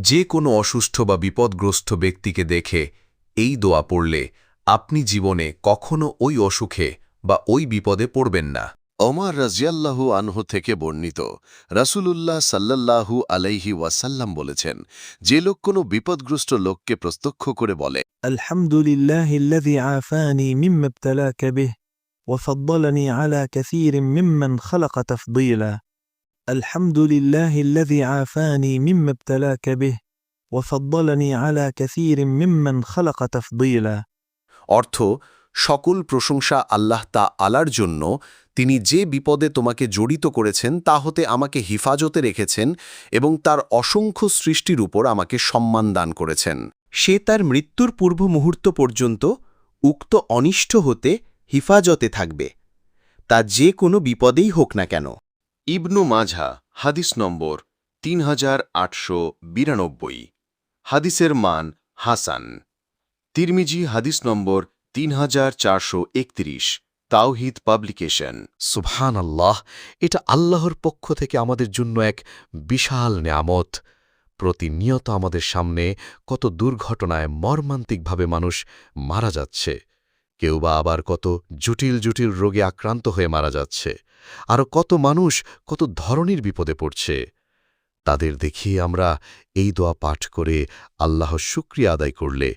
যে কোনো অসুস্থ বা বিপদগ্রস্ত ব্যক্তিকে দেখে এই দোয়া পড়লে আপনি জীবনে কখনো ওই অসুখে বা ওই বিপদে পড়বেন না। অমর রাজিয়াল্লাহু আনহ থেকে বর্ণিত রাসুলুল্লাহ সাল্লাল্লাহু আলাইহি ওয়াসাল্লাম বলেছেন যে লোক কোনো বিপদগ্রস্ত লোককে প্রত্যক্ষ করে বলে আলহামদুলিল্লাহ الحمد لله الذي عافاني مما ابتلاك به وفضلني على كثير ممن خلق تفضيلا অর্থ সকল প্রশংসা আল্লাহ তা আলার জন্য তিনি যে বিপদে তোমাকে জড়িত করেছেন তা হতে আমাকে হিফাজতে রেখেছেন এবং তার অসংখ্য সৃষ্টির উপর আমাকে সম্মান দান করেছেন সে তার মৃত্যুর পূর্ব মুহূর্ত পর্যন্ত উক্ত অনিষ্ট হতে হিফাজতে থাকবে তা যে কোনো বিপদেই হোক না কেন ইবনু মাঝা হাদিস নম্বর তিন হাজার আটশো বিরানব্বই। হাদিসের মান হাসান। তিরমিজি, হাদিস নম্বর তিন হাজার চারশো একত্রিশ। তাওহিদ পাবলিকেশন। সুবহান আল্লাহ এটা আল্লাহর পক্ষ থেকে আমাদের জন্য এক বিশাল নেয়ামত। প্রতিনিয়ত আমাদের সামনে কত দুর্ঘটনায় মর্মান্তিকভাবে মানুষ মারা যাচ্ছে। কেউ বা আবার কত জটিল জটিল রোগে আক্রান্ত হয়ে মারা যাচ্ছে। আরও কত মানুষ কত ধরনের বিপদে পড়ছে। তাদের দেখিয়ে আমরা এই দোয়া পাঠ করে আল্লাহ শুক্রিয়া আদায় করলে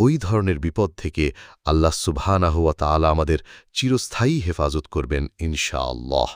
ওই ধরনের বিপদ থেকে আল্লাহ সুবহানাহুয়া তাআলা আমাদের চিরস্থায়ী হেফাজত করবেন ইনশাআল্লাহ।